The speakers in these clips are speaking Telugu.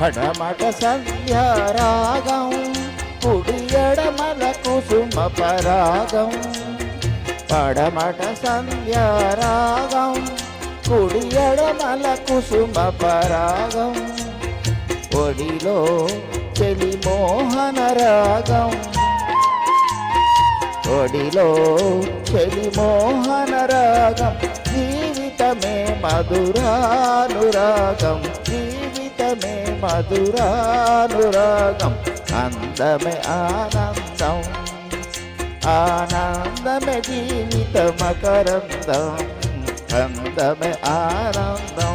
పడమట సంధ్యారాగం కుడి కుసుమ పరాగం పడమట సంధ్యారాగం కుడియడమల కుసుమ పరాగం ఒడిలో చెలి మోహన రాగం ఒడిలో చెలి మోహన రాగం జీవితమే మధురానురాగం. అందమే మధురానురాగం అందమే ఆనందం. ఆనందమే జీవిత మకరందం అందమే ఆనందం.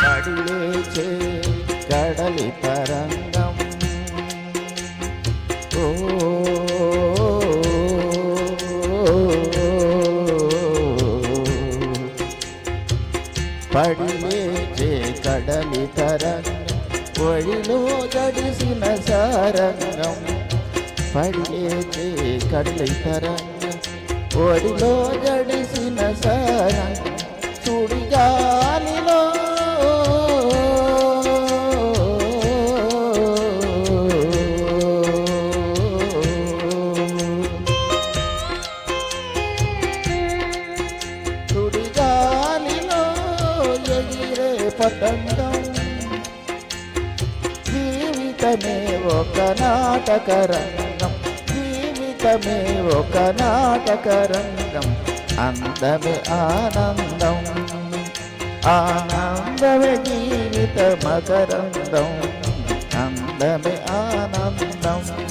పడిలేచే కడలి తరంగం. ఓ పడిలేచే కడలి తరంగం. ఒడిలో గడిసిన సారంగం. పడిలేచే కడలి తరంగం. ఒడిలో గడిసిన సారంగం. సుడిగాలిలో పతంగం. జీవితమే ఒక నాటక రంగం. జీవితమే ఒక నాటక రంగం. అందమే ఆనందం. ఆనందమే జీవిత మకరందం. అందమే ఆనందం.